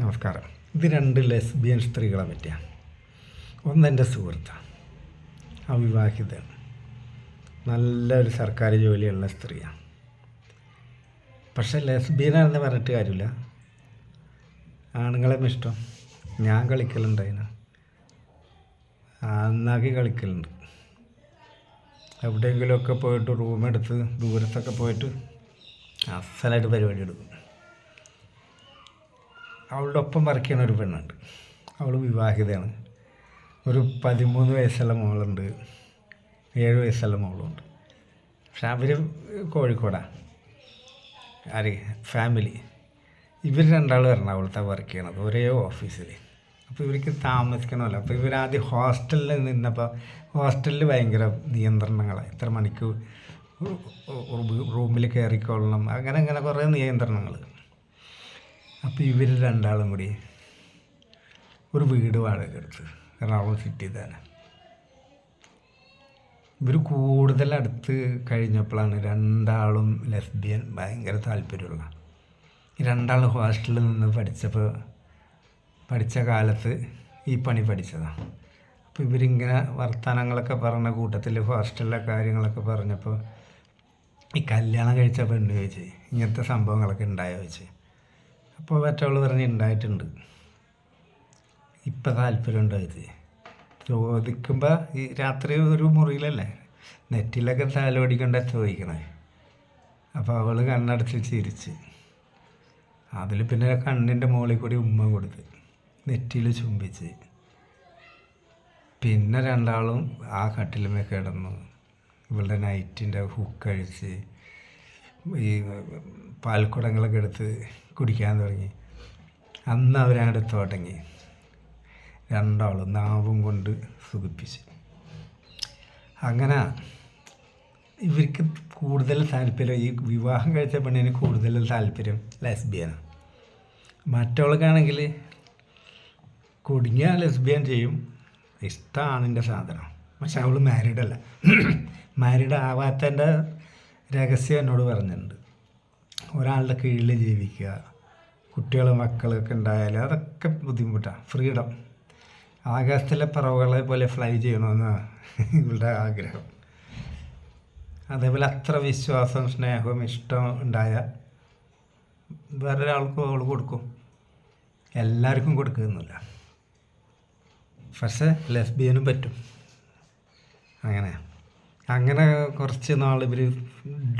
നമസ്കാരം. ഇത് രണ്ട് ലെസ്ബിയൻ സ്ത്രീകളെ പറ്റിയാണ്. ഒന്ന് എന്റെ സുഹൃത്താണ് അവിവാഹിതയാണ് നല്ലൊരു സർക്കാർ ജോലിയുള്ള സ്ത്രീയാണ് പക്ഷെ ലെസ്ബിയനാണെന്ന് പറഞ്ഞിട്ട് കാര്യമില്ല. ആണുങ്ങളെ ഇഷ്ടം. ഞാൻ കളിക്കലുണ്ട് അതിന്. നന്നാക്കി കളിക്കലുണ്ട്. എവിടെയെങ്കിലുമൊക്കെ പോയിട്ട് റൂമെടുത്ത് ദൂരത്തൊക്കെ പോയിട്ട് അസലായിട്ട് പരിപാടി എടുക്കും. അവളുടെ ഒപ്പം വർക്ക് ചെയ്യുന്ന ഒരു പെണ്ണുണ്ട്. അവൾ വിവാഹിതയാണ്. ഒരു പതിമൂന്ന് വയസ്സുള്ള മോളുണ്ട്. ഏഴ് വയസ്സുള്ള മോളുണ്ട്. പക്ഷെ അവർ കോഴിക്കോടാണ് ആര്? ഫാമിലി. ഇവർ രണ്ടാളും എറണാകുളത്താണ് വർക്ക് ചെയ്യണത്. ഒരേ ഓഫീസിൽ അപ്പോൾ ഇവർക്ക് താമസിക്കണമല്ലോ. അപ്പോൾ ഇവരാദ്യം ഹോസ്റ്റലിൽ നിന്നപ്പോൾ ഹോസ്റ്റലിൽ ഭയങ്കര നിയന്ത്രണങ്ങളാണ് ഇത്ര മണിക്കൂർ റൂമിൽ കയറിക്കൊള്ളണം അങ്ങനെ അങ്ങനെ കുറേ നിയന്ത്രണങ്ങൾ അപ്പോൾ ഇവർ രണ്ടാളും കൂടി ഒരു വീട് വാടക എടുത്ത് എറണാകുളം സിറ്റി തന്നെ. ഇവർ കൂടുതൽ അടുത്ത് കഴിഞ്ഞപ്പോഴാണ് രണ്ടാളും ലെസ്ബിയൻ ഭയങ്കര താല്പര്യമുള്ള. രണ്ടാൾ ഹോസ്റ്റലിൽ നിന്ന് പഠിച്ചപ്പോൾ പഠിച്ച കാലത്ത് ഈ പണി പഠിച്ചതാണ് അപ്പോൾ ഇവരിങ്ങനെ വർത്തമാനങ്ങളൊക്കെ പറഞ്ഞ കൂട്ടത്തിൽ ഹോസ്റ്റലിലെ കാര്യങ്ങളൊക്കെ പറഞ്ഞപ്പോൾ ഈ കല്യാണം കഴിച്ച പെണ്ണ് ചോദിച്ച് ഇങ്ങനത്തെ സംഭവങ്ങളൊക്കെ ഉണ്ടായോ ചോദിച്ച്. അപ്പോൾ മറ്റവൾ പറഞ്ഞ് ഉണ്ടായിട്ടുണ്ട് ഇപ്പം താല്പര്യമുണ്ടോ ഇത് ചോദിക്കുമ്പോൾ ഈ രാത്രി ഒരു മുറിയിലല്ലേ? നെറ്റിലൊക്കെ തലോടിക്കൊണ്ട ചോദിക്കണേ? അപ്പോൾ അവൾ കണ്ണടച്ച് ചിരിച്ച്. അതിൽ പിന്നെ കണ്ണിന്റെ മുകളിൽ കൂടി ഉമ്മ കൊടുത്ത് നെറ്റിയിൽ ചുംബിച്ച്. പിന്നെ രണ്ടാളും ആ കട്ടിലുമേ കിടന്നു. ഇവളുടെ നൈറ്റിന്റെ ഹുക്ക് അഴിച്ച് ഈ പാൽക്കുടങ്ങളൊക്കെ എടുത്ത് കുടിക്കാൻ തുടങ്ങി. അന്ന് അവരങ്ങോട്ട് തുടങ്ങി. രണ്ടാളും നാവും കൊണ്ട് സുഖിപ്പിച്ച്. അങ്ങനെ ഇവർക്ക് കൂടുതൽ താല്പര്യം ഈ വിവാഹം കഴിച്ച പെണ്ണിന് കൂടുതൽ താല്പര്യം ലെസ്ബിയനാണ് മറ്റവൾക്കാണെങ്കിൽ കുടുങ്ങിയ ലെസ്ബിയൻ ചെയ്യും. ഇഷ്ടമാണ് എന്റെ സാധനം. പക്ഷെ അവൾ മാരീഡല്ല മാരീഡ് ആവാത്തതിന്റെ രഹസ്യം എന്നോട് പറഞ്ഞിട്ടുണ്ട്. ഒരാളുടെ കീഴിൽ ജീവിക്കുക കുട്ടികൾ മക്കളൊക്കെ ഉണ്ടായാൽ അതൊക്കെ ബുദ്ധിമുട്ടാണ് ഫ്രീഡം. ആകാശത്തിലെ പറവുകളെ പോലെ ഫ്ലൈ ചെയ്യണമെന്ന് ഇവളുടെ ആഗ്രഹം. അതേപോലെ അത്ര വിശ്വാസം സ്നേഹവും ഇഷ്ടം ഉണ്ടായ വേറൊരാൾക്കും അവൾ കൊടുക്കും. എല്ലാവർക്കും കൊടുക്കുന്നില്ല. പക്ഷേ ലെസ്ബിയനും പറ്റും. അങ്ങനെ കുറച്ച് നാൾ ഇവർ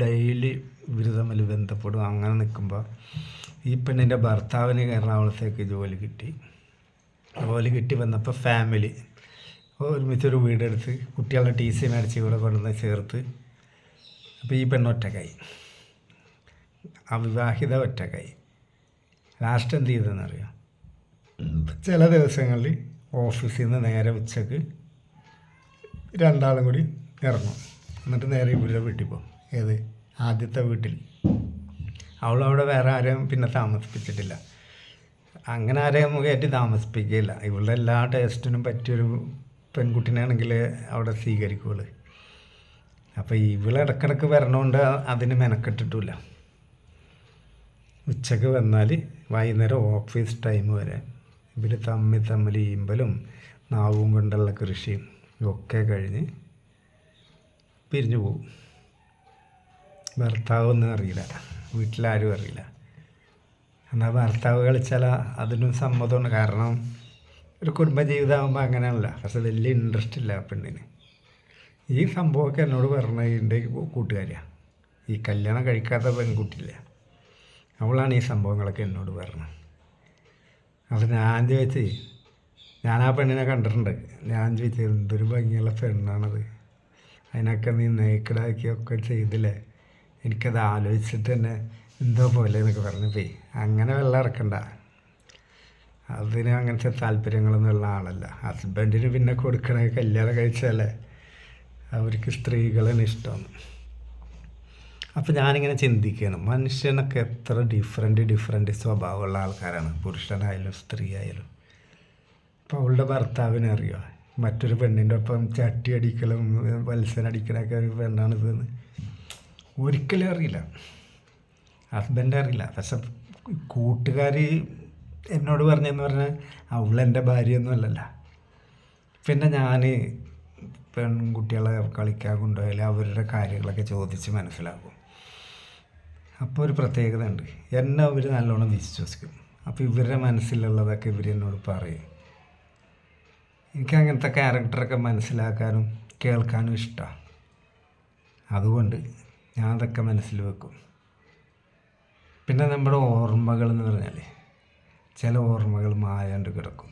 ഡെയിലി ഇവർ തമ്മിൽ ബന്ധപ്പെടും. അങ്ങനെ നിൽക്കുമ്പോൾ ഈ പെണ്ണിന്റെ ഭർത്താവിന് എറണാകുളത്തേക്ക് ജോലി കിട്ടി. ജോലി കിട്ടി വന്നപ്പോൾ ഫാമിലി ഒരുമിച്ചൊരു വീടെടുത്ത് കുട്ടികളുടെ ടി സി മേടിച്ച് ഇവിടെ കൊണ്ടുവന്ന് ചേർത്ത്. അപ്പോൾ ഈ പെണ്ണ് ഒറ്റക്കായി അവിവാഹിത ഒറ്റക്കായി ലാസ്റ്റ് എന്ത് ചെയ്തെന്നറിയാം ചില ദിവസങ്ങളിൽ ഓഫീസിൽ നിന്ന് നേരെ ഉച്ചയ്ക്ക് രണ്ടാളും കൂടി ഇറങ്ങും. എന്നിട്ട് നേരെ ഇവരുടെ വീട്ടിൽ പോകും. ഏത്? ആദ്യത്തെ വീട്ടിൽ. അവളവിടെ വേറെ ആരെയും പിന്നെ താമസിപ്പിച്ചിട്ടില്ല. അങ്ങനെ ആരെയും കയറ്റി താമസിപ്പിക്കുകയില്ല. ഇവളുടെ എല്ലാ ടേസ്റ്റിനും പറ്റിയൊരു പെൺകുട്ടിനാണെങ്കിൽ അവിടെ സ്വീകരിക്കുള്ളൂ അപ്പോൾ ഇവൾ ഇടക്കിടക്ക് വരണോണ്ട് അതിന് മെനക്കെട്ടിട്ടില്ല. ഉച്ചയ്ക്ക് വന്നാൽ വൈകുന്നേരം ഓഫീസ് ടൈം വരെ. ഇവർ തമ്മിൽ തമ്മിൽ ഈമ്പലും നാവും കൊണ്ടുള്ള കൃഷിയും ഒക്കെ കഴിഞ്ഞ് പിരിഞ്ഞു പോകും. ഭർത്താവൊന്നും അറിയില്ല. വീട്ടിലാരും അറിയില്ല. എന്നാൽ ഭർത്താവ് കളിച്ചാൽ അതിനും സമ്മതമാണ്. കാരണം ഒരു കുടുംബജീവിതമാകുമ്പോൾ അങ്ങനെയാണല്ല. പക്ഷെ വലിയ ഇൻട്രസ്റ്റ് ഇല്ല പെണ്ണിന്. ഈ സംഭവമൊക്കെ എന്നോട് പറഞ്ഞതിന്റെ കൂട്ടുകാരിയാണ് ഈ കല്യാണം കഴിക്കാത്ത പെൺകുട്ടിയില്ല. അവളാണ് ഈ സംഭവങ്ങളൊക്കെ എന്നോട് പറഞ്ഞത്. അത് ഞാൻ ചോദിച്ചേ ഞാൻ ആ പെണ്ണിനെ കണ്ടിട്ടുണ്ട്. ഞാൻ ചോദിച്ചത് എന്തൊരു ഭംഗിയുള്ള പെണ്ണാണത്. അതിനൊക്കെ നീ നേക്കടാക്കിയൊക്കെ ചെയ്തില്ലേ? എനിക്കത് ആലോചിച്ചിട്ട് തന്നെ എന്തോ പോലെ എന്നൊക്കെ പറഞ്ഞു പോയി. അങ്ങനെ വെള്ളം ഇറക്കണ്ട. അതിന് അങ്ങനത്തെ താല്പര്യങ്ങളൊന്നും ഉള്ള ആളല്ല. ഹസ്ബൻഡിന് പിന്നെ കൊടുക്കണ കല്യാണം കഴിച്ചാലേ അവർക്ക് സ്ത്രീകളാണ് ഇഷ്ടം. അപ്പോൾ ഞാനിങ്ങനെ ചിന്തിക്കണം മനുഷ്യനൊക്കെ എത്ര ഡിഫറെന്റ് ഡിഫറെന്റ് സ്വഭാവമുള്ള ആൾക്കാരാണ്. പുരുഷനായാലും സ്ത്രീ ആയാലും അപ്പോൾ അവളുടെ ഭർത്താവിനെ അറിയുക മറ്റൊരു പെണ്ണിന്റെ ഒപ്പം ചട്ടി അടിക്കലും വത്സനടിക്കലൊക്കെ ഒരു പെണ്ണാണിതെന്ന് ഒരിക്കലും അറിയില്ല. ഹസ്ബൻഡ് അറിയില്ല. പക്ഷെ കൂട്ടുകാർ എന്നോട് പറഞ്ഞെന്ന് പറഞ്ഞാൽ അവളെന്റെ ഭാര്യയൊന്നും അല്ലല്ല. പിന്നെ ഞാൻ പെൺകുട്ടികളെ കളിക്കാൻ കൊണ്ടുപോയാൽ അവരുടെ കാര്യങ്ങളൊക്കെ ചോദിച്ച് മനസ്സിലാക്കും. അപ്പോൾ ഒരു പ്രത്യേകത ഉണ്ട് എന്നെ അവർ നല്ലോണം വിശ്വസിക്കും. അപ്പോൾ ഇവരുടെ മനസ്സിലുള്ളതൊക്കെ ഇവർ എന്നോട് പറയും. എനിക്ക് അങ്ങനത്തെ ക്യാരക്ടറൊക്കെ മനസ്സിലാക്കാനും കേൾക്കാനും ഇഷ്ടമാണ് അതുകൊണ്ട് ഞാൻ അതൊക്കെ മനസ്സിൽ വെക്കും. പിന്നെ നമ്മുടെ ഓർമ്മകൾ എന്ന് പറഞ്ഞാൽ ചില ഓർമ്മകൾ മായാണ്ട് കിടക്കും.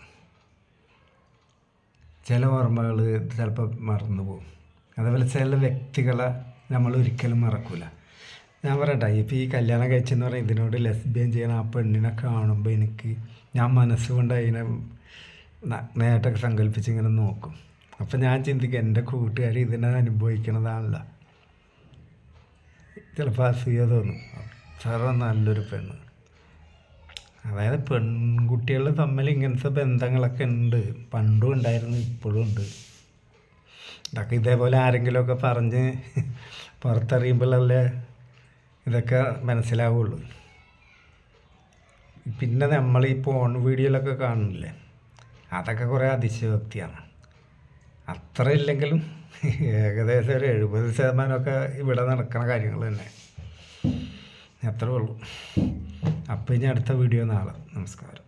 ചില ഓർമ്മകൾ ചിലപ്പോൾ മറന്നു പോകും. അതേപോലെ ചില വ്യക്തികളെ നമ്മൾ ഒരിക്കലും മറക്കില്ല ഞാൻ പറയട്ടെ ഇപ്പോൾ ഈ കല്യാണം കഴിച്ചെന്ന് പറഞ്ഞാൽ ഇതിനോട് ലെസ്ബിയൻ ചെയ്യണം ആ പെണ്ണിനെ കാണുമ്പോൾ എനിക്ക് ഞാൻ മനസ്സുകൊണ്ട് അതിനെ ന- നേട്ടൊക്കെ സങ്കല്പിച്ച് ഇങ്ങനെ നോക്കും. അപ്പം ഞാൻ ചിന്തിക്കും എന്റെ കൂട്ടുകാർ ഇതിനെ അനുഭവിക്കണതാണല്ലോ. ചിലപ്പോൾ അസൂയ തോന്നും. സാറ നല്ലൊരു പെണ്ണ്. അതായത് പെൺകുട്ടികൾ തമ്മിൽ ഇങ്ങനത്തെ ബന്ധങ്ങളൊക്കെ ഉണ്ട്. പണ്ടും ഉണ്ടായിരുന്നു ഇപ്പോഴും ഉണ്ട്. ഇതൊക്കെ ഇതേപോലെ ആരെങ്കിലുമൊക്കെ പറഞ്ഞ് പുറത്തറിയുമ്പോഴല്ലേ ഇതൊക്കെ മനസ്സിലാവുള്ളൂ. പിന്നെ നമ്മൾ ഈ ഫോൺ വീഡിയോയിലൊക്കെ കാണുന്നില്ലേ? അതൊക്കെ കുറേ അതിശയോക്തിയാണ്. അത്ര ഇല്ലെങ്കിലും ഏകദേശം ഒരു എഴുപത് ശതമാനമൊക്കെ ഇവിടെ നടക്കുന്ന കാര്യങ്ങൾ തന്നെ. അത്രേ ഉള്ളൂ. അപ്പോൾ ഇനി അടുത്ത വീഡിയോ നാളെ. നമസ്കാരം.